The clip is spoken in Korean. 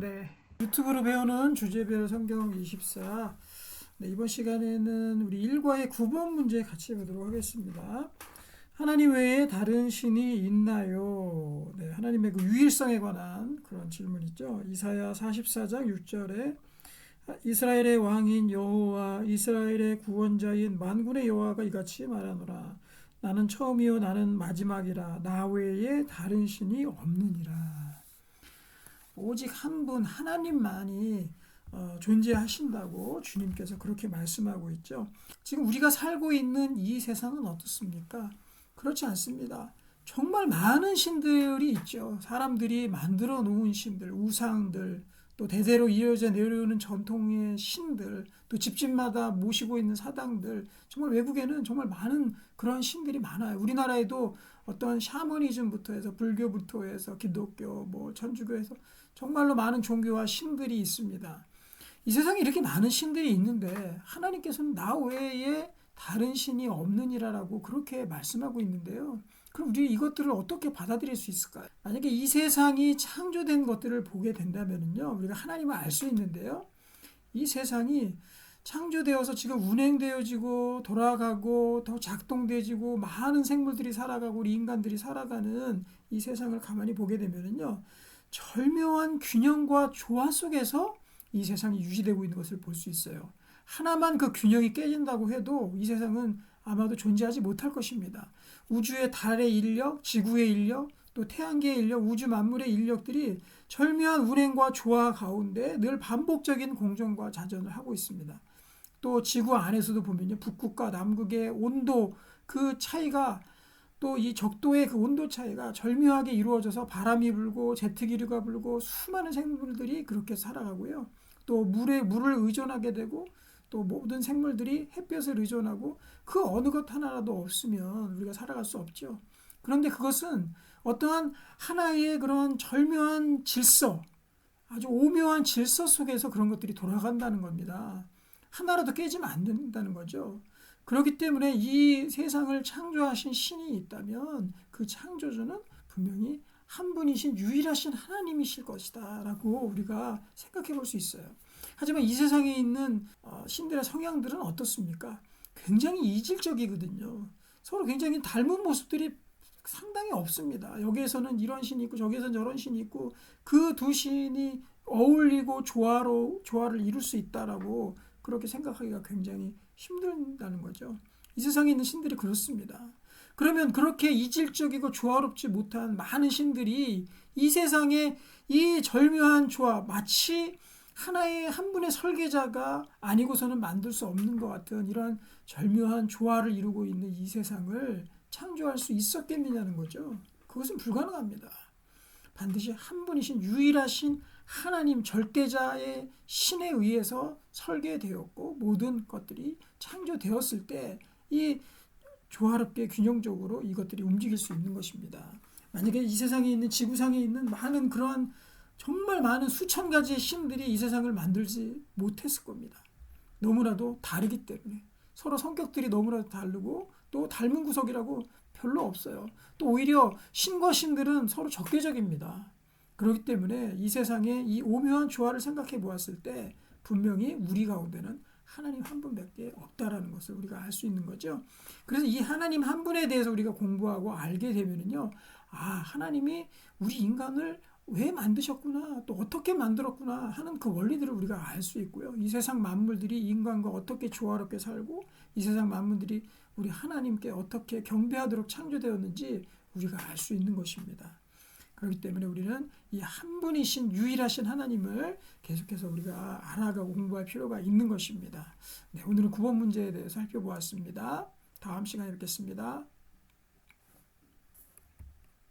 네. 유튜브로 배우는 주제별 성경 24. 네, 이번 시간에는 우리 1과의 9번 문제 같이 보도록 하겠습니다. 하나님 외에 다른 신이 있나요? 네, 하나님의 그 유일성에 관한 그런 질문이죠. 이사야 44장 6절에 이스라엘의 왕인 여호와 이스라엘의 구원자인 만군의 여호와가 이같이 말하노라 나는 처음이요 나는 마지막이라 나 외에 다른 신이 없느니라. 오직 한 분 하나님만이 어, 존재하신다고 주님께서 그렇게 말씀하고 있죠. 지금 우리가 살고 있는 이 세상은 어떻습니까? 그렇지 않습니다. 정말 많은 신들이 있죠. 사람들이 만들어 놓은 신들, 우상들, 또 대대로 이어져 내려오는 전통의 신들, 또 집집마다 모시고 있는 사당들, 정말 외국에는 정말 많은 그런 신들이 많아요. 우리나라에도 어떤 샤머니즘부터 해서 불교부터 해서 기독교, 뭐 천주교에서 정말로 많은 종교와 신들이 있습니다. 이 세상에 이렇게 많은 신들이 있는데 하나님께서는 나 외에 다른 신이 없느니라라고 그렇게 말씀하고 있는데요. 그럼 우리 이것들을 어떻게 받아들일 수 있을까요? 만약에 이 세상이 창조된 것들을 보게 된다면요, 우리가 하나님을 알 수 있는데요. 이 세상이 창조되어서 지금 운행되어지고 돌아가고 더 작동되지고 많은 생물들이 살아가고 우리 인간들이 살아가는 이 세상을 가만히 보게 되면요, 절묘한 균형과 조화 속에서 이 세상이 유지되고 있는 것을 볼 수 있어요. 하나만 그 균형이 깨진다고 해도 이 세상은 아마도 존재하지 못할 것입니다. 우주의 달의 인력, 지구의 인력, 또 태양계의 인력, 우주 만물의 인력들이 절묘한 운행과 조화 가운데 늘 반복적인 공존과 자전을 하고 있습니다. 또 지구 안에서도 보면요. 북극과 남극의 온도 그 차이가 또 이 적도의 그 온도 차이가 절묘하게 이루어져서 바람이 불고 제트기류가 불고 수많은 생물들이 그렇게 살아가고요. 또 물에 물을 의존하게 되고 또 모든 생물들이 햇볕을 의존하고 그 어느 것 하나라도 없으면 우리가 살아갈 수 없죠. 그런데 그것은 어떠한 하나의 그런 절묘한 질서, 아주 오묘한 질서 속에서 그런 것들이 돌아간다는 겁니다. 하나라도 깨지면 안 된다는 거죠. 그렇기 때문에 이 세상을 창조하신 신이 있다면 그 창조주는 분명히 한 분이신 유일하신 하나님이실 것이다 라고 우리가 생각해 볼 수 있어요. 하지만 이 세상에 있는 어, 신들의 성향들은 어떻습니까? 굉장히 이질적이거든요. 서로 굉장히 닮은 모습들이 상당히 없습니다. 여기에서는 이런 신이 있고 저기에서는 저런 신이 있고 그 두 신이 어울리고 조화로 조화를 이룰 수 있다라고 그렇게 생각하기가 굉장히 힘들다는 거죠. 이 세상에 있는 신들이 그렇습니다. 그러면 그렇게 이질적이고 조화롭지 못한 많은 신들이 이 세상에 이 절묘한 조화 마치 하나의 한 분의 설계자가 아니고서는 만들 수 없는 것 같은 이러한 절묘한 조화를 이루고 있는 이 세상을 창조할 수 있었겠느냐는 거죠. 그것은 불가능합니다. 반드시 한 분이신 유일하신 하나님 절대자의 신에 의해서 설계되었고 모든 것들이 창조되었을 때 이 조화롭게 균형적으로 이것들이 움직일 수 있는 것입니다. 만약에 이 세상에 있는 지구상에 있는 많은 그러한 정말 많은 수천 가지의 신들이 이 세상을 만들지 못했을 겁니다. 너무나도 다르기 때문에 서로 성격들이 너무나도 다르고 또 닮은 구석이라고 별로 없어요. 또 오히려 신과 신들은 서로 적대적입니다. 그렇기 때문에 이 세상에 이 오묘한 조화를 생각해 보았을 때 분명히 우리 가운데는 하나님 한 분밖에 없다라는 것을 우리가 알 수 있는 거죠. 그래서 이 하나님 한 분에 대해서 우리가 공부하고 알게 되면은요, 아 하나님이 우리 인간을 왜 만드셨구나, 또 어떻게 만들었구나 하는 그 원리들을 우리가 알 수 있고요. 이 세상 만물들이 인간과 어떻게 조화롭게 살고, 이 세상 만물들이 우리 하나님께 어떻게 경배하도록 창조되었는지 우리가 알 수 있는 것입니다. 그렇기 때문에 우리는 이 한 분이신 유일하신 하나님을 계속해서 우리가 알아가고 공부할 필요가 있는 것입니다. 네, 오늘은 9번 문제에 대해서 살펴보았습니다. 다음 시간에 뵙겠습니다.